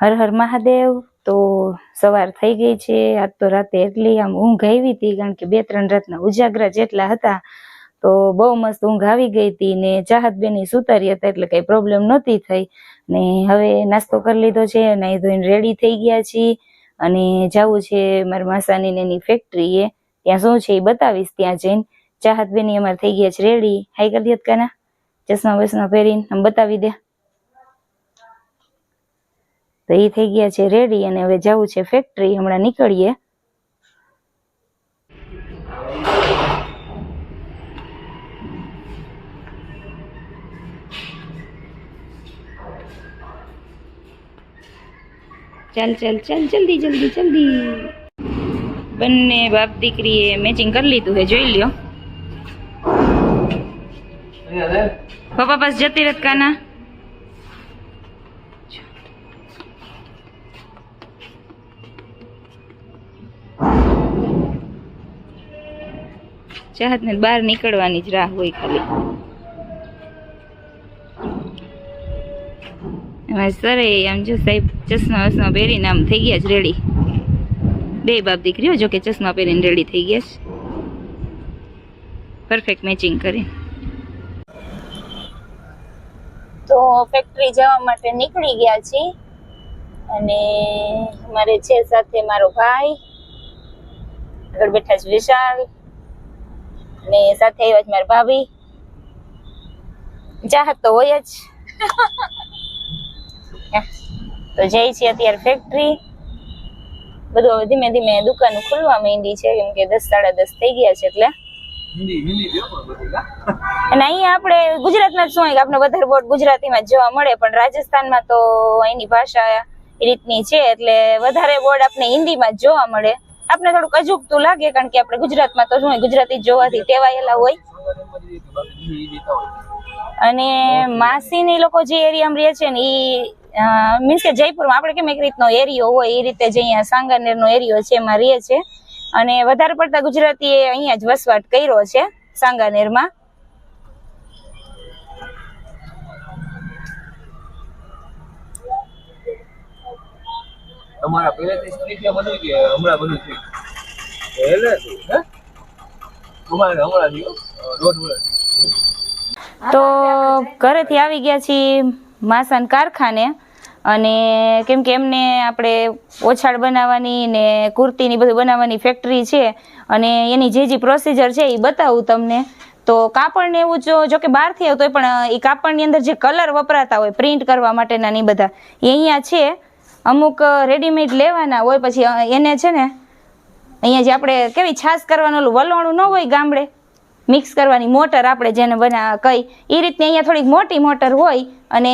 હર હર મહાદેવ. તો સવાર થઈ ગઈ છે. આજ તો રાતે એટલી આમ ઊંઘ આવી હતી, કારણ કે બે ત્રણ રાતના ઉજાગરા જેટલા હતા, તો બહુ મસ્ત ઊંઘ આવી ગઈ હતી ને ચાહત બેની સુતારી હતા, એટલે કઈ પ્રોબ્લેમ નહોતી થઈ. ને હવે નાસ્તો કરી લીધો છે નાહી ધોઈને રેડી થઈ ગયા છીએ. અને જવું છે મારા માસાની ને એની ફેક્ટરીએ ત્યાં શું છે એ બતાવીશ ત્યાં જઈને. ચાહત બેની અમારે થઈ ગયા છે રેડી હાઈ કરી દે કાના. ચશ્મા વસમા પહેરીને આમ બતાવી દે. તો એ થઈ ગયા છે રેડી અને હવે જવું છે ફેક્ટરી હમણાં નીકળીએ. ચાલ ચાલ ચાલ જલ્દી જલ્દી જલ્દી. બંને બાપ દીકરીએ મેચિંગ કરી લીધું હે જોઈ લ્યો. પપ્પા પાસ જતી રત કાના? ચાહત ને બહાર નીકળવાની જ રાહ હોય ખાલી. એમાં સરે આમ જો સાહેબ, ચશ્મા વસમા પહેરીને આમ થઈ ગયા છે રેડી બે બાપ દીકરીઓ, જો કે ચશ્મા પહેરીને રેડી થઈ ગયા છે. પરફેક્ટ મેચિંગ કરી. તો ફેક્ટરી જવા માટે નીકળી ગયા છીએ. અને મારે છે સાથે મારો ભાઈ. આગળ બેઠા છે વિશાલ. અને સાથે આવ્યા છે મારા ભાભી. ચાહત તો હોય જ. તો જઈ છીએ અત્યારે ફેક્ટરી બધું હવે ધીમે ધીમે દુકાન ખુલવા માંડી છે. કેમ કે દસ સાડા દસ થઈ ગયા છે એટલે. અને અહીંયા આપણે ગુજરાતમાં જ શું હોય કે આપણે વધારે બોર્ડ ગુજરાતીમાં જોવા મળે પણ રાજસ્થાનમાં તો અહીંની ભાષા એ રીતની છે એટલે વધારે બોર્ડ આપણે હિન્દીમાં જ જોવા મળે. આપણે થોડુંક અજુગતું લાગે, કારણ કે આપણે ગુજરાતમાં તો શું ગુજરાતી જોવાથી ટેવાયેલા હોય. અને માસીની લોકો જે એરિયામાં રહે છે ને એ મીન્સ કે જયપુરમાં આપણે કેમ એક રીતનો એરિયો હોય એ રીતે જે અહીંયા સાંગાનેરનો એરિયો છે, એમાં રહે છે. અને વધારે પડતા ગુજરાતીએ અહીંયા જ વસવાટ કર્યો છે, સાંગાનેરમાં. તમારા પહેલેથી સ્ત્રીથી બન્યું કે હમણાં બન્યું છે પહેલેથી? હે? અમારે હમણાં થયું. દોઢ વર્ષ. તો ઘરેથી આવી ગયા છીએ માસાન કારખાને અને કેમ કે એમને આપણે ઓછાળ બનાવવાની ને કુર્તીની બધું બનાવવાની ફેક્ટરી છે અને એની જે જે પ્રોસિજર છે એ બતાવું તમને. તો કાપડ ને એવું જો જો કે બહારથી આવતો હોય પણ એ કાપડની અંદર જે કલર વપરાતા હોય પ્રિન્ટ કરવા માટેના ને બધા એ અહીંયા છે. અમુક રેડીમેડ લેવાના હોય પછી એને છે ને, અહીંયા જે આપણે કેવી છાશ કરવાનું, ઓલું વલોણું ન હોય ગામડે મિક્સ કરવાની મોટર આપણે જેને બના કઈ એ રીતની અહીંયા થોડીક મોટી મોટર હોય અને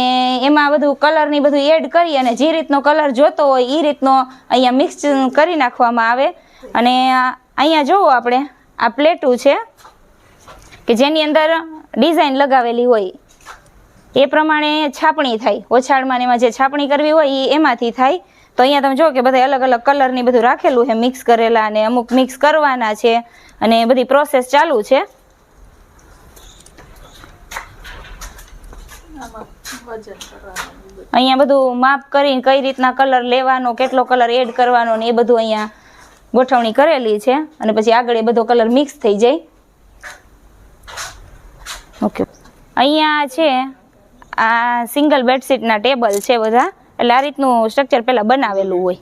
એમાં બધું કલરની બધું એડ કરી અને જે રીતનો કલર જોતો હોય એ રીતનો અહીંયા મિક્સ કરી નાખવામાં આવે. અને અહીંયા જોવો આપણે, આ પ્લેટું છે, કે જેની અંદર ડિઝાઇન લગાવેલી હોય. એ પ્રમાણે છાપણી થાય. ઓછાળમાં એમાં જે છાપણી કરવી હોય એ એમાંથી થાય. તો અહીંયા તમે જો કે બધા અલગ અલગ કલરની બધું રાખેલું છે. મિક્સ કરેલા અને અમુક મિક્સ કરવાના છે અને બધી પ્રોસેસ ચાલુ છે. અહીંયા બધું માપ કરીને કઈ રીતના કલર લેવાનો, કેટલો કલર એડ કરવાનો ને એ બધું અહીંયા ગોઠવણી કરેલી છે. અને પછી આગળ એ બધો કલર મિક્સ થઈ જાય. ઓકે અહીંયા છે આ સિંગલ બેડશીટના ટેબલ છે બધા. એટલે આ રીતનું સ્ટ્રક્ચર પહેલાં બનાવેલું હોય.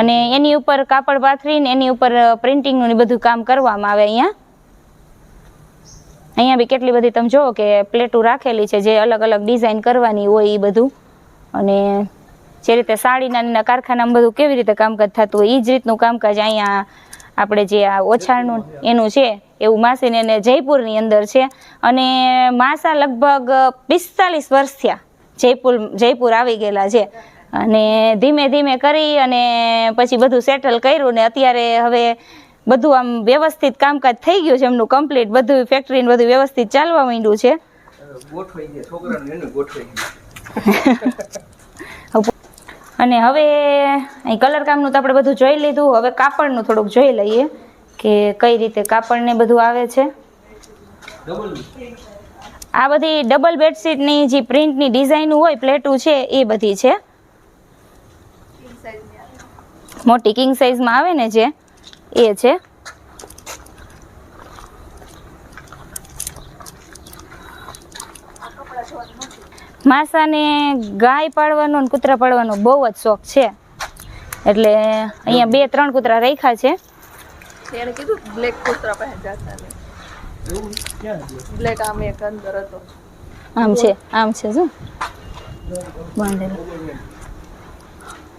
અને એની ઉપર કાપડ પાથરીને એની ઉપર પ્રિન્ટિંગનું બધું કામ કરવામાં આવે અહીંયા. અહીંયા બી કેટલી બધી તમે જુઓ કે પ્લેટો રાખેલી છે, જે અલગ અલગ ડિઝાઇન કરવાની હોય એ બધું. અને જે રીતે સાડીના કારખાનામાં બધું કેવી રીતે કામકાજ થતું હોય એ જ રીતનું કામકાજ અહીંયા આપણે જે આ ઓછાણનું એનું છે એવું માસીને એને જયપુરની અંદર છે. અને માસા લગભગ પિસ્તાલીસ વર્ષ થયા જયપુર જયપુર આવી ગયેલા છે. અને ધીમે ધીમે કરી અને પછી બધું સેટલ કર્યું ને અત્યારે હવે બધું આમ વ્યવસ્થિત કામકાજ થઈ ગયું છે એમનું કમ્પ્લીટ બધું ફેક્ટરી બધું વ્યવસ્થિત ચાલવા માંડ્યું છે. અને હવે અહીં કલર કામનું તો આપણે બધું જોઈ લીધું. હવે કાપડનું થોડુંક જોઈ લઈએ કે કઈ રીતે કાપડને બધું આવે છે. આ બધી ડબલ બેડશીટની જે પ્રિન્ટની ડિઝાઇન હોય, પ્લેટું છે, એ બધી છે. મોટી કિંગ સાઇઝમાં આવે ને જે, એ છે. માસાને ગાય પાળવાનો અને કૂતરા પાળવાનો બહુ જ શોખ છે. એટલે અહીંયા બે ત્રણ કૂતરા રાખ્યા છે. એને કીધું બ્લેક કૂતરા પાસે જતા ને એવું ક્યાં હતું? બ્લેક આમ એક અંદર હતો. આમ છે આમ છે શું બાંધેલો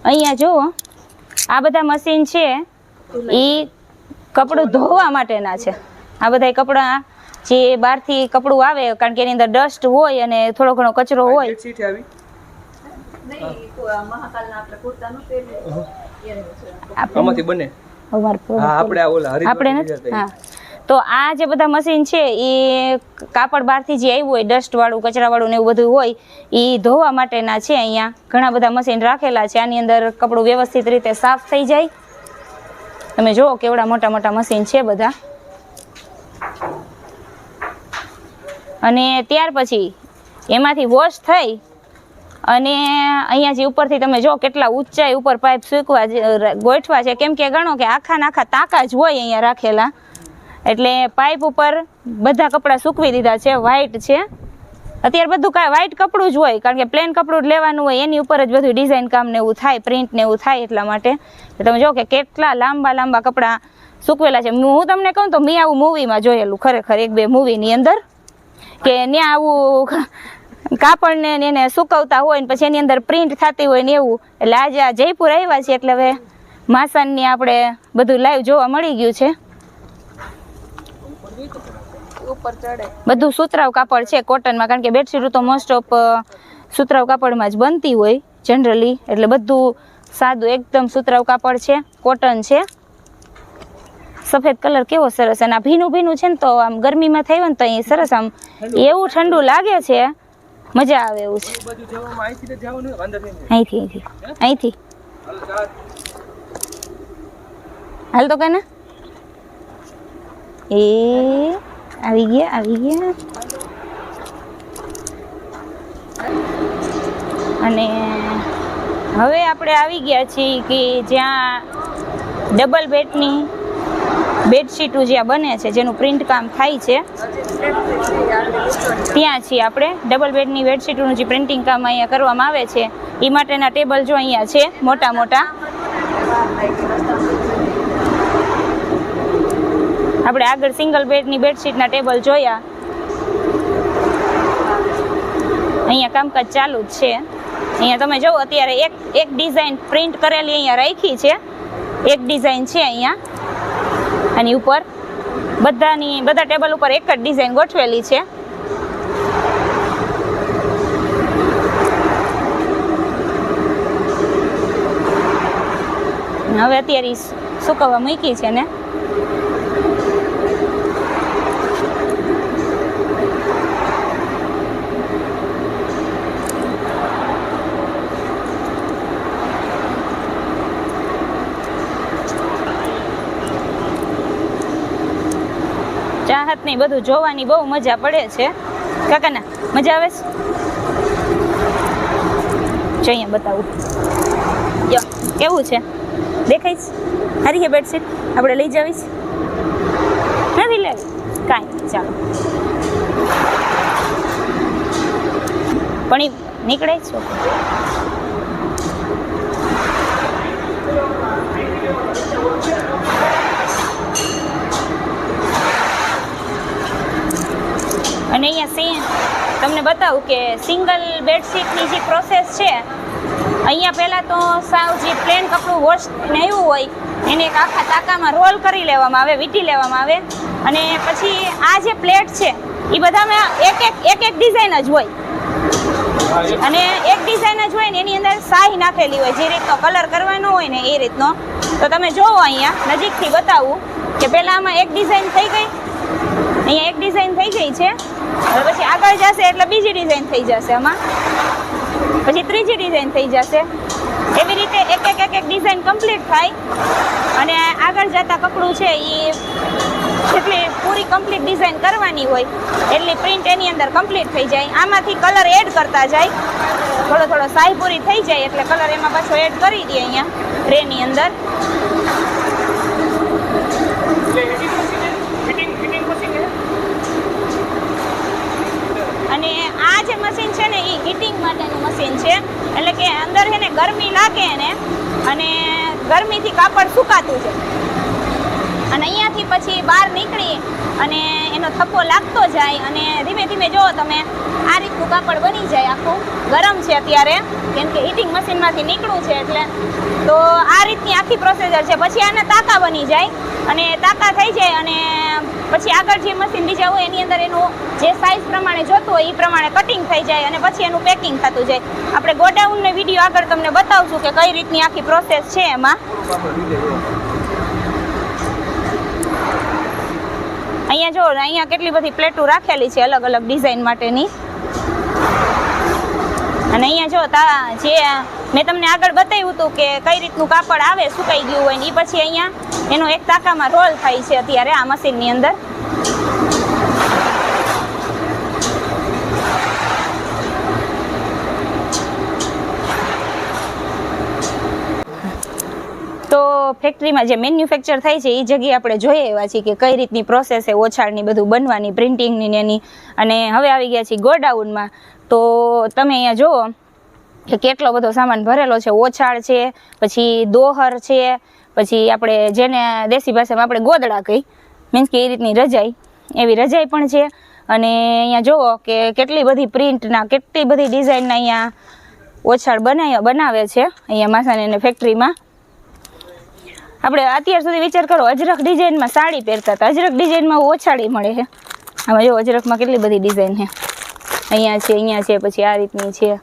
અહીંયા જુઓ આ બધા મશીન છે. એ કપડું ધોવા માટેના છે. આ બધા કપડાં જે બહારથી કપડું આવે કારણ કે એની અંદર ડસ્ટ હોય અને થોડો ઘણો કચરો હોય. તો આ જે બધા મશીન છે એ કાપડ બહારથી જે આવ્યું હોય ડસ્ટ વાળું કચરા વાળું ને એવું બધું હોય એ ધોવા માટેના છે અહીંયા. ઘણા બધા મશીન રાખેલા છે. આની અંદર કપડું વ્યવસ્થિત રીતે સાફ થઈ જાય. તમે જુઓ કેવડા મોટા મોટા મશીન છે બધા. અને ત્યાર પછી એમાંથી વોશ થઈ અને અહીંયા જે ઉપરથી તમે જો કેટલા ઊંચાઈ ઉપર પાઇપ સૂકવા ગોઠવા છે. કેમ કે ગણો કે આખા નાખા તાકા જ હોય અહીંયા રાખેલા. એટલે પાઇપ ઉપર બધા કપડાં સૂકવી દીધા છે. વ્હાઇટ છે. અત્યારે બધું કાંઈ વ્હાઇટ કપડું જ હોય, કારણ કે પ્લેન કપડું જ લેવાનું હોય. એની ઉપર જ બધું ડિઝાઇન કામ ને એવું થાય પ્રિન્ટ ને એવું થાય એટલા માટે. તમે જો કે કેટલા લાંબા લાંબા કપડાં સૂકવેલા છે. હું તમને કહું તો મેં આવું મૂવીમાં જોયેલું ખરેખર, એક બે મૂવીની અંદર. કે ત્યાં આવું કાપડને ને એને સુકવતા હોય ને પછી એની અંદર પ્રિન્ટ થતી હોય ને એવું. એટલે આજે આ જયપુર આવ્યા છે એટલે હવે માસાનની આપણે બધું લાઈવ જોવા મળી ગયું છે. બધું સુતરાવ કાપડ છે કોટનમાં કારણ કે બેડશીટ તો મોસ્ટ ઓફ સુતરાવ કાપડમાં જ બનતી હોય જનરલી એટલે બધું સાદું એકદમ સુતરાવ કાપડ છે કોટન છે. સફેદ કલર કેવો સરસ અને આ ભીનું ભીનું છે ને તો આમ ગરમીમાં થાય ને તો અહીં સરસ આમ એવું ઠંડુ લાગે છે. મજા આવે એવું છે. અહીંથી અહીંથી અહીંથી. હાલ તો કને. એ આવી ગયા આવી ગયા. અને હવે આપણે આવી ગયા છીએ કે જ્યાં ડબલ બેડની બેડશીટો જ્યાં બને છે, જેનું પ્રિન્ટ કામ થાય છે. ત્યાં છીએ આપણે. ડબલ બેડની બેડશીટોનું જે પ્રિન્ટિંગ કામ અહીંયા કરવામાં આવે છે એ માટેના ટેબલ જો અહીંયા છે, મોટા મોટા. આપણે આગળ સિંગલ બેડની બેડશીટના ટેબલ જોયા. અહીંયા કામકાજ ચાલુ જ છે. અહીંયા તમે જુઓ અત્યારે એક એક ડિઝાઇન પ્રિન્ટ કરેલી અહીંયા રાખી છે. એક ડિઝાઇન છે અહીંયા. આની ઉપર બધાની, બધા ટેબલ ઉપર એક જ ડિઝાઇન ગોઠવેલી છે. હવે અત્યારે સુકવવા મૂકી છે ને. ચાહત ને બધું જોવાની બહુ મજા પડે છે. કાકાના, મજા આવે છે? જો અહીંયા બતાવું. જો, કેવું છે? દેખાઈશ હારી છે બેડશીટ? આપણે લઈ જવીશ નથી લેવી? કાંઈ ચાલો. પણ એ નીકળે છો. અને અહીંયા સિંહ, તમને બતાવું કે સિંગલ બેડશીટની જે પ્રોસેસ છે, અહીંયા પહેલાં તો સાવ જે પ્લેન કપડું વોશ આવ્યું હોય, એને એક આખા તાકામાં રોલ કરી લેવામાં આવે, વીટી લેવામાં આવે. અને પછી આ જે પ્લેટ છે એ બધામાં એક એક એક એક ડિઝાઇન જ હોય. અને એક ડિઝાઇન જ હોય ને એની અંદર સાહી નાખેલી હોય, જે રીતનો કલર કરવાનો હોય ને એ રીતનો. તો તમે જોવો અહીંયા, નજીકથી બતાવું કે પહેલાં આમાં એક ડિઝાઇન થઈ ગઈ અહીંયા એક ડિઝાઇન થઈ ગઈ છે. હવે પછી આગળ જશે એટલે બીજી ડિઝાઇન થઈ જશે આમાં. પછી ત્રીજી ડિઝાઇન થઈ જશે. એવી રીતે એક એક એક એક ડિઝાઇન કમ્પ્લીટ થાય. અને આગળ જતા કપડું છે એ જેટલી પૂરી કમ્પ્લીટ ડિઝાઇન કરવાની હોય, એટલી પ્રિન્ટ એની અંદર કમ્પ્લીટ થઈ જાય. આમાંથી કલર એડ કરતા જાય. થોડો થોડો સાઈ પૂરી થઈ જાય એટલે કલર એમાં પાછો એડ કરી દઈએ અહીંયા. ટ્રેની અંદર એટલે એડિટ મશીન ફિટિંગ ફિટિંગ મશીન છે અને આ જે મશીન છે ને એ હીટિંગ માટેનું મશીન છે એટલે કે અંદર છે ને ગરમી લાગે એને અને ગરમીથી કાપડ સુકાતું છે. અને અહીંયાથી પછી બહાર નીકળી અને એનો થપ્પો લાગતો જાય અને ધીમે ધીમે જો તમે આ રીતનું કાપડ બની જાય, આખું ગરમ છે અત્યારે, કેમ કે હીટિંગ મશીનમાંથી નીકળવું છે એટલે. તો આ રીતની આખી પ્રોસેસર છે. પછી આના તાકા બની જાય અને તાકા થઈ જાય અને પછી આગળ જે મશીન બીજા હોય એની અંદર એનું જે સાઇઝ પ્રમાણે જોતું હોય એ પ્રમાણે કટિંગ થઈ જાય અને પછી એનું પેકિંગ થતું જાય. આપણે ગોડાઉનનો વીડિયો આગળ તમને બતાવશું કે કઈ રીતની આખી પ્રોસેસ છે એમાં. અહીંયા જો, અહીંયા કેટલી બધી પ્લેટો રાખેલી છે અલગ અલગ ડિઝાઇન માટેની. અને અહીંયા જો તા, જે મેં તમને આગળ બતાવ્યું હતું કે કઈ રીતનું કાપડ આવે, સુકાઈ ગયું હોય ને એ પછી અહીંયા એનો એક તાકામાં રોલ થાય છે અત્યારે આ મશીનની અંદર. તો ફેક્ટરીમાં જે મેન્યુફેક્ચર થાય છે એ જગ્યાએ આપણે જોઈએ એવા છીએ કે કઈ રીતની પ્રોસેસ છે ઓછાળની બધું બનવાની પ્રિન્ટિંગની એની. અને હવે આવી ગયા છીએ ગોડાઉનમાં. તો તમે અહીંયા જુઓ કે કેટલો બધો સામાન ભરેલો છે. ઓછાળ છે, પછી દોહર છે, પછી આપણે જેને દેશી ભાષામાં આપણે ગોદડા કહી મીન્સ કે એ રીતની રજાઈ. એવી રજાઈ પણ છે. અને અહીંયા જુઓ કે કેટલી બધી પ્રિન્ટના કેટલી બધી ડિઝાઇનના અહીંયા ઓછાળ બનાવ્યા બનાવે છે. અહીંયા માસાની ફેક્ટરીમાં આપણે અત્યાર સુધી વિચાર કરો અજરક ડિઝાઇનમાં સાડી પહેરતા હતા. અજરક ડિઝાઇનમાં ઓછાડી મળે છે. આમાં જો અજરકમાં કેટલી બધી ડિઝાઇન છે. અહીંયા છે અહીંયા છે, પછી આ રીતની છે.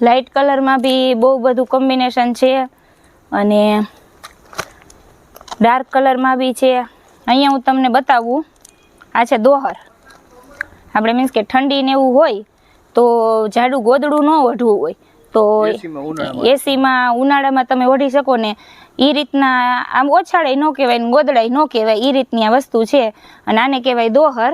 લાઇટ કલરમાં બી બહુ બધું કોમ્બિનેશન છે અને ડાર્ક કલરમાં બી છે. અહીંયા હું તમને બતાવું. આ છે દોહર. આપણે મીન્સ કે ઠંડી ને એવું હોય તો જાડું ગોદડું ન ઓઢવું હોય તો એસીમાં ઉનાળામાં. તમે ઓઢી શકો ને એ રીતના આમ ઓછાળે ન કહેવાય ને ગોદડાય ન કહેવાય એ રીતની આ વસ્તુ છે. અને આને કહેવાય દોહર.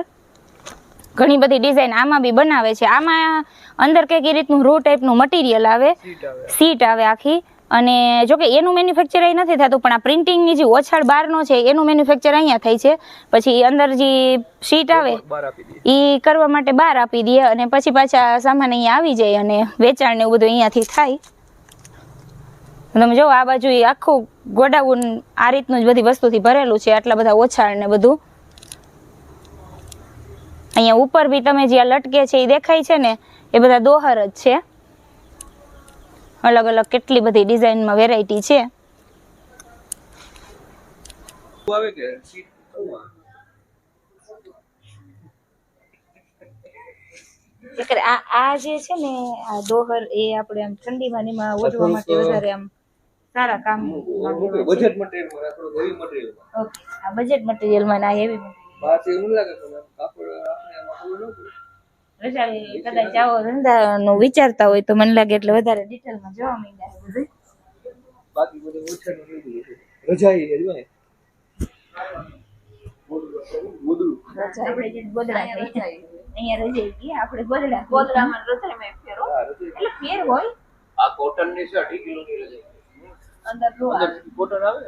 ઘણી બધી ડિઝાઇન આમાં બી બનાવે છે. આમાં અંદર કંઈક એ રીતનું રૂ ટાઈપનું મટીરિયલ આવે. સીટ આવે આખી. અને જો કે એનું મેન્યુફેક્ચર અહીં નથી થતું પણ આ પ્રિન્ટિંગની જે ઓછાળ બહારનો છે એનું મેન્યુફેક્ચર અહીંયા થાય છે. પછી અંદર જે શીટ આવે એ કરવા માટે બહાર આપી દઈએ અને પછી પાછા સામાન અહીંયા આવી જાય અને વેચાણ ને એવું બધું અહીંયાથી થાય. તમે જો આ બાજુ આખું ગોડાઉન આ રીતનું જ બધી વસ્તુથી ભરેલું છે આટલા બધા ઓછાળ ને બધું. અહીંયા ઉપર બી તમે જે આ લટકે છે એ દેખાય છે ને એ બધા દોહર જ છે. અલગ અલગ કેટલી બધી ડિઝાઇનમાં વેરાયટી છે? આ આ જે છે ને આ ડોહર એ આપણે આમ ઠંડીમાં ને એમાં ઓઢવા માટે વધારે આમ સારા કામ ઓકે, બજેટ મટીરિયલમાં હેવી મટીરિયલ ઓકે આ બજેટ મટીરિયલમાં ના હેવી બહાર એવું લાગે કાપડ આપણે એમાં પડે. કદાચ આવો ધંધાનું વિચારતા હોય તો મને લાગે એટલે વધારે ડિટેલમાં જોવા માંડ્યા બધું બાકી બધું ઓછાનું નહીં બધું છે. રજાઈ છે જો ને. ગોદડું. આપણે જે ગોદડા કહીએ. અહીંયા રજાઈ આપણે ગોદડા કહીએ. ગોદડામાં રજાઈમાં એક ફેરો હા, રજાઈ. એટલે ફેર હોય આ કોટનની છે અઢી કિલો ની રજાઈ અંદર કોટન આવે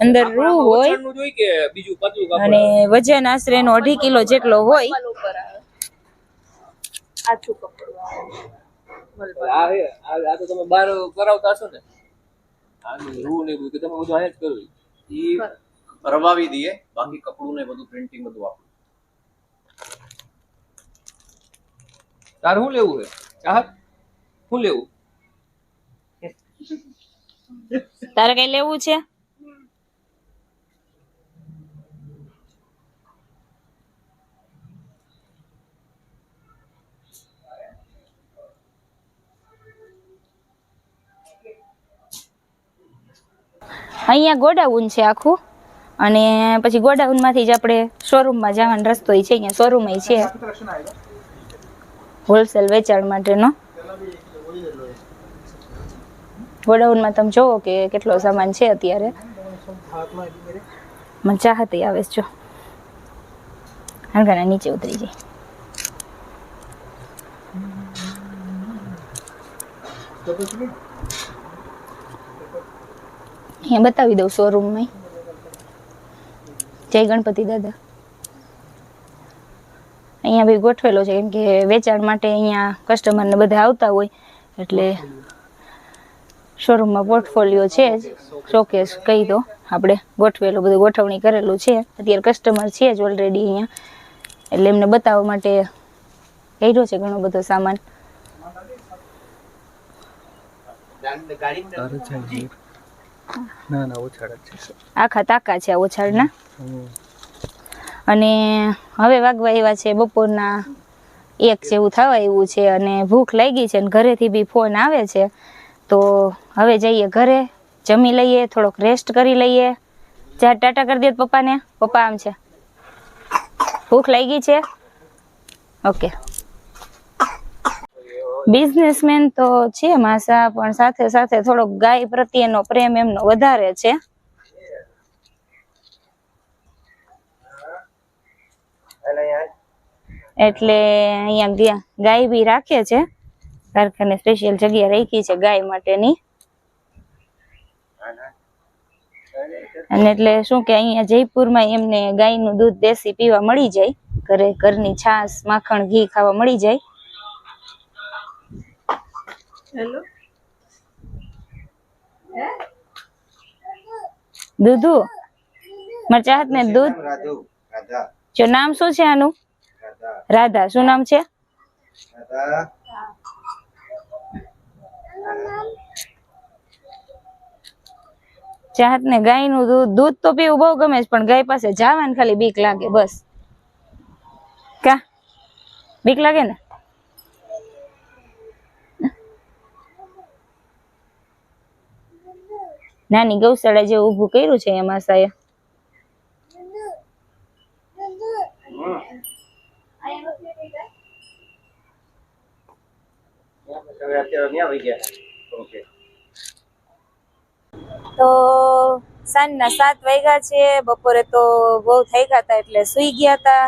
અંદર રૂ હોય ઓછાનું જોઈ કે બીજું પાતળું અને વજન આશરે નો અઢી કિલો જેટલો હોય. મલ ઉપર આવે. આછું કપડું આવે. આ હે આ આ તો તમે બહાર કરાવતા હશો ને. આનું રૂ ને બધું તમે બધું અહીંયા જ કરો ઈ રવાવી દઈએ બાકી કપડું ને બધું પ્રિન્ટિંગ બધું આપણું તાર શું લેવું છે ચાહત શું લેવું? તારે કઈ લેવું છે? અહીંયા ગોડાઉન છે આખું. અને પછી ગોડાઉનમાંથી જ આપણે શોરૂમમાં જવાનો રસ્તો છે, અહીંયા શોરૂમ છે. હોલસેલ વેચાણ માટેનો. ગોડાઉનમાં તમે જોવો કે કેટલો સામાન છે અત્યારે. મને ચાહતી આવે જો. હલકાના નીચે ઉતરી જાય. અહીંયા બતાવી દઉં શોરૂમમાં જય ગણપતિ દાદા. અહીંયા બી ગોઠવેલો છે કેમ કે વેચાણ માટે અહીંયા કસ્ટમરને બધા આવતા હોય એટલે શોરૂમમાં પોર્ટફોલિયો છે જ. શોકેસ કહી દો આપણે ગોઠવેલું બધું ગોઠવણી કરેલું છે. અત્યારે કસ્ટમર છે જ ઓલરેડી અહીંયા. એટલે એમને બતાવવા માટે કર્યો છે ઘણો બધો સામાન. ના ના, ઓછાળ છે. આખા તાકા છે ઓછાળના. અને હવે વાગવા એવા છે, બપોરના એક જેવું થવા એવું છે અને ભૂખ લાગી છે અને ઘરેથી બી ફોન આવે છે. તો હવે જઈએ ઘરે, જમી લઈએ, થોડોક રેસ્ટ કરી લઈએ. જા ટાટા કરી દે પપ્પાને. પપ્પા આમ છે. ભૂખ લાગી છે? ઓકે બિઝનેસમેન તો છે માસા પણ સાથે સાથે થોડોક ગાય પ્રત્યેનો પ્રેમ એમનો વધારે છે. એટલે અહીંયા ગાય. બી રાખે છે. કારખાને સ્પેશિયલ જગ્યા રાખી છે ગાય માટેની. અને એટલે શું કે અહીંયા જયપુરમાં એમને ગાયનું દૂધ દેશી પીવા મળી જાય. ઘરે ઘરની છાશ માખણ ઘી ખાવા મળી જાય. હેલો. દૂધુ મારે ચાહત ને દૂધ. જો નામ શું છે આનું? રાધા. રાધા. શું નામ છે? ચાહત ને ગાયનું દૂધ. દૂધ તો પીવું બહુ ગમે છે પણ ગાય પાસે જવાનું ખાલી બીક લાગે બસ. કા? બીક લાગે ને? નાની ગૌશાળા જે ઊભું કર્યું છે એમાં સાહેબ? તો સાંજના સાત વાગ્યા છે, બપોરે તો બહુ થઈ ગયા હતા એટલે સુઈ ગયા હતા.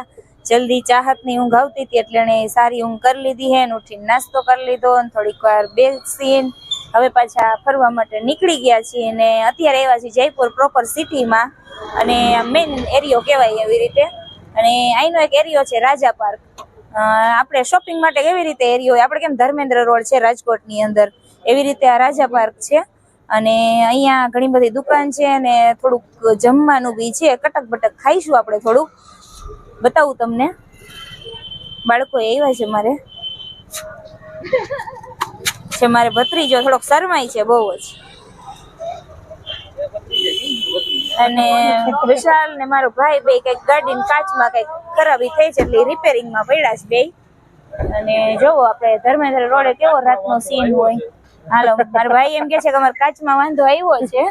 જલ્દી ચાહતની ઊંઘ આવતી હતી એટલે એને સારી ઊંઘ કરી લીધી હે ને ઉઠીને નાસ્તો કરી લીધો અને થોડીક વાર બેસીને હવે પાછા ફરવા માટે નીકળી ગયા છીએ અને અત્યારે આવ્યા છીએ જયપુર પ્રોપર સિટીમાં અને મેઇન એરિયો કહેવાય એવી રીતે. અને અહીંનો એક એરિયો છે રાજા પાર્ક. આપણે શોપિંગ માટે કેવી રીતે એરિયો હોય, આપણે કેમ ધર્મેન્દ્ર રોડ છે રાજકોટની અંદર. એવી રીતે આ રાજા પાર્ક છે. અને અહીંયા ઘણી બધી દુકાન છે અને થોડુંક જમવાનું બી છે. કટક બટક ખાઈશું આપણે થોડુંક. બતાવું તમને. બાળકો એવા છે મારે. છે મારે ભત્રીજો, થોડોક શરમાય છે બહુ જ. અને વિશાલ ને મારો ભાઈ બે કંઈક ગાડીની કાચમાં કંઈક ખરાબી થઈ છે એટલે રિપેરિંગમાં પડ્યા છે બે. અને જોવો આપણે ધર્મેન્દ્ર રોડે કેવો રાતનો સીન હોય. હાલો, મારા ભાઈ એમ કે છે કે અમારા કાચમાં વાંધો આવ્યો છે.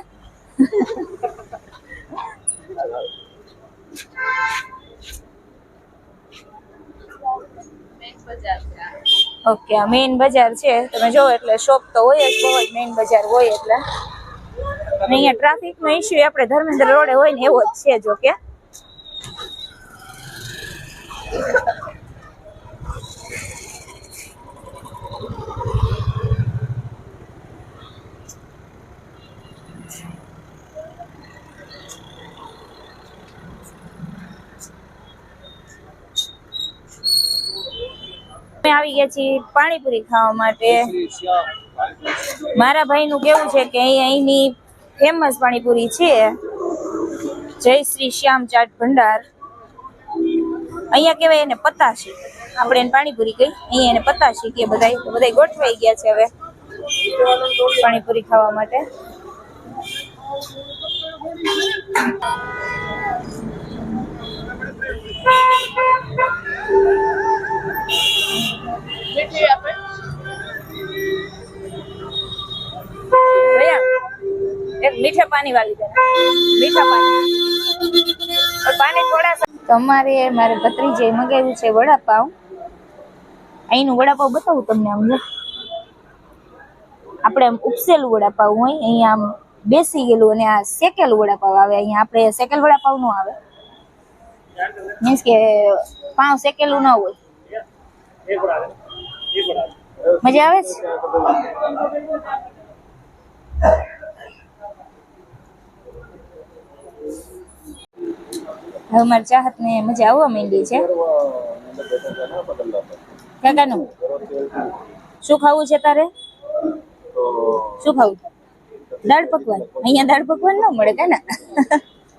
ઓકે, આ મેઇન બજાર છે. તમે જોવો એટલે શોપ તો હોય જ, બહુ જ મેઇન બજાર હોય એટલે. અને અહીંયા ટ્રાફિક નો ઇસ્યુ આપણે ધર્મેન્દ્ર રોડે હોય ને એવો જ છે જો કે. અમે આવી ગયા છીએ પાણીપુરી ખાવા માટે. મારા ભાઈનું કેવું છે કે અહીંની ફેમસ પાણીપુરી છે. જય શ્રી શ્યામ ચાટ ભંડાર. અહીંયા કેવાય એને પતાશી. આપણે એને પાણીપુરી કહી અહીંયા એને પતાશી કે બધા બધા ગોઠવાઈ ગયા છે હવે પાણીપુરી ખાવા માટે. Thank you. મીઠા પાણી વાળી પાણી. પાણી તમારે મારે ભત્રીજે મગાવ્યું છે વડાપાવ. અહીંનું વડાપાવ બતાવું તમને આમ આપણે આમ ઉપસેલું વડાપાવ હોય અહીંયા આમ બેસી ગયેલું અને આ શેકેલું વડાપાવ આવે. અહીંયા આપણે શેકેલ વડાપાવનું આવે. મીન્સ કે પાંવ શેકેલું ના હોય. મજા આવે છે? હવે મારી ચાહત ને મજા આવવા માંડી છે. કાકાનું? શું ખાવું છે તારે? શું ખાવું? દાળ પકવાન. અહીંયા દાળ પકવાન ન મળે કાના?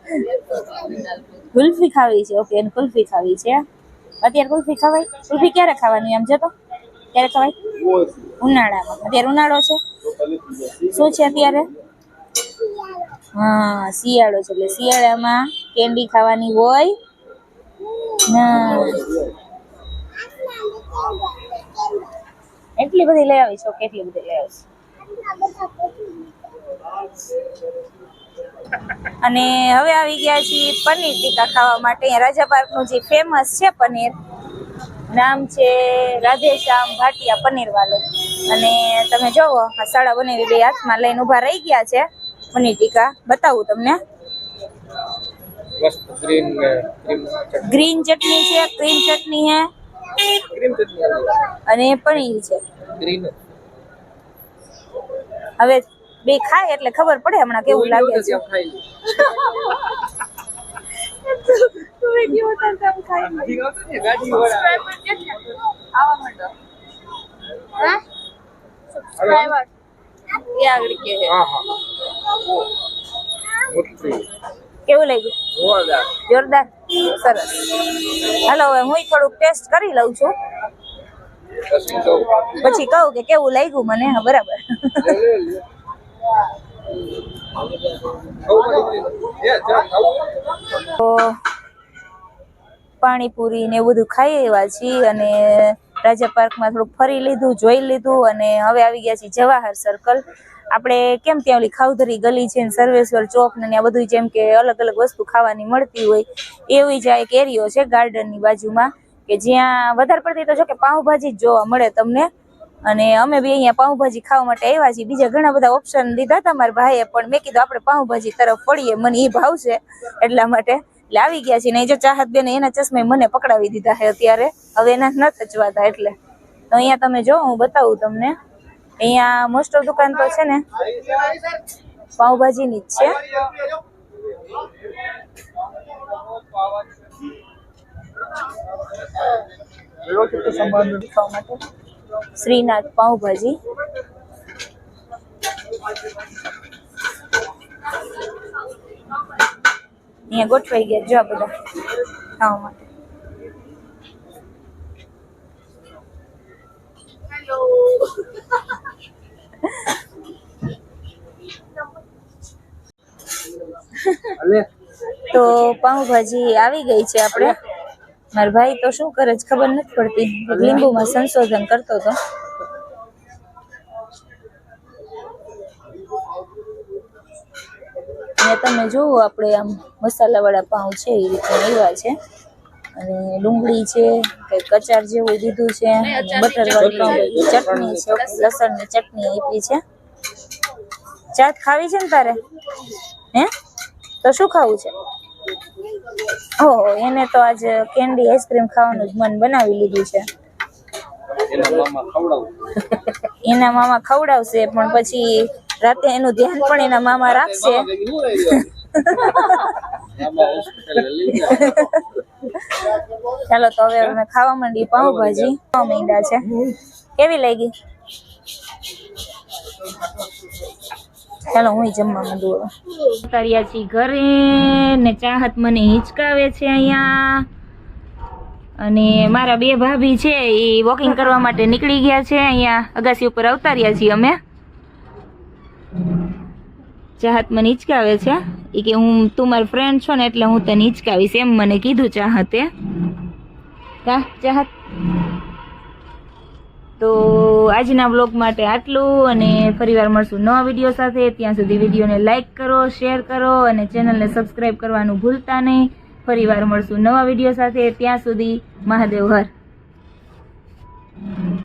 કુલ્ફી ખાવી છે. ઓકે કુલ્ફી ખાવી છે. અત્યારે કુલ્ફી ખવાય. કુલ્ફી ક્યારે ખાવાની આમ જતો? ક્યારે ખવાય? ઉનાળામાં. અત્યારે ઉનાળો છે. શું છે અત્યારે? હા, શિયાળો છે. એટલે શિયાળામાં કેન્ડી ખાવાની હોય. ના. એટલી બધી લઈ આવીશ છો કેટલી બધી લઈ આવીશ. અને હવે આવી ગયા છીએ પનીર ટીકા ખાવા માટે. અહીંયા રાજા પાર્કનું જે ફેમસ છે પનીર નામ છે રાધેશ્યામ ભાટિયા પનીર વાલો અને તમે જોવો આ સાડા બનાવી બે હાથમાં લઈને ઊભા રહી ગયા છે. પનીર ટીકા બતાવું તમને. ગ્રીન ચટણી. છે ક્રીમ ચટણી છે અને પનીર છે. હવે બે ખાય એટલે ખબર પડે હમણાં કેવું લાગે છે. ખાઈ ગાડી વાળા આવા. માંડો. હા? સબસ્ક્રાઇબર એ આગળ કે હા હા. કેવું લાગ્યું? જોરદાર. જોરદાર? સરસ. હાલો હવે હું થોડુંક ટેસ્ટ કરી લઉં છું. પછી કહું. કે કેવું લાગ્યું મને બરાબર. તો પાણીપુરી ને એવું બધું ખાઈ આવ્યા છીએ અને રાજા પાર્કમાં થોડુંક ફરી લીધું, જોઈ લીધું અને હવે આવી ગયા છીએ જવાહર સર્કલ આપણે કેમ ત્યાં ઓલી ખાવધરી ગલી છે સર્વેશ્વર ચોક ને ત્યાં બધું જેમ કે અલગ અલગ વસ્તુ ખાવાની મળતી હોય, એવી જ આ એક એરિયો છે ગાર્ડનની બાજુમાં, કે જ્યાં વધારે પડતી તો જો કે પાઉંભાજી જ જોવા મળે તમને. અને અમે બી અહીંયા પાઉંભાજી ખાવા માટે આવ્યા છીએ. બીજા ઘણા બધા ઓપ્શન લીધા હતા મારા ભાઈએ, પણ મેં કીધું આપણે પાઉંભાજી તરફ પડીએ મને એ ભાવશે એટલા માટે. એટલે આવી ગયા છીએ. નહીં જો ચાહત બેન એના ચશ્મે મને પકડાવી દીધા છે અત્યારે. હવે એના ન થચવાતા એટલે. તો અહીંયા તમે જો, હું બતાવું તમને. અહીંયા મોસ્ટ ઓફ દુકાન તો છે ને, પાઉંભાજીની જ છે. શ્રીનાથ પાઉંભાજી. અહીંયા ગોઠવાઈ ગયા જો બધા ખાવા માટે. તો પાઉંભાજી આવી ગઈ છે આપણે. મારા ભાઈ તો શું કરે છે ખબર નથી પડતી. લીંબુમાં સંશોધન કરતો હતો. અને તમે જુઓ આપણે આમ મસાલાવાળા પાઉં છે એ રીતે એવા છે. અને ડુંગળી છે કંઈક કચાર જેવું દીધું છે બટરવાળી ચટણી. છે લસણની ચટણી આપી છે. ચાટ ખાવી છે ને તારે? હે? તો શું ખાવું છે? ઓહો એને તો આજ કેન્ડી આઈસ્ક્રીમ ખાવાનું જ મન બનાવી લીધું છે. એના મામા ખવડાવશે પણ પછી રાતે એનું ધ્યાન પણ એના મામા રાખશે. હું ચાલો તો હવે અમે ખાવા માંડી પાઉંભાજી. ખાવા માંડ્યા છે. કેવી લાગી? ચાલો, હું જમવા માંડું હવે. છીએ ઘરે ને ચાહત મને હિંચકાવે છે અહીંયા. અને મારા બે ભાભી છે, એ વોકિંગ કરવા માટે નીકળી ગયા છે અહીંયા. અગાસી ઉપર અવતાર્યા છીએ અમે. ચાહત મને હિંચકાવે છે. એ કે હું, તું મારી ફ્રેન્ડ છો ને એટલે હું તને હિંચકાવીશ. એમ મને કીધું ચાહતે. ચાહત? તો આજના બ્લોગ માટે આટલું અને ફરીવાર મળશું નવા વીડિયો સાથે. ત્યાં સુધી વિડીયોને લાઇક કરો શેર કરો અને ચેનલને સબસ્ક્રાઈબ કરવાનું ભૂલતા નહીં. ફરીવાર મળશું નવા વીડિયો સાથે. ત્યાં સુધી મહાદેવ હર.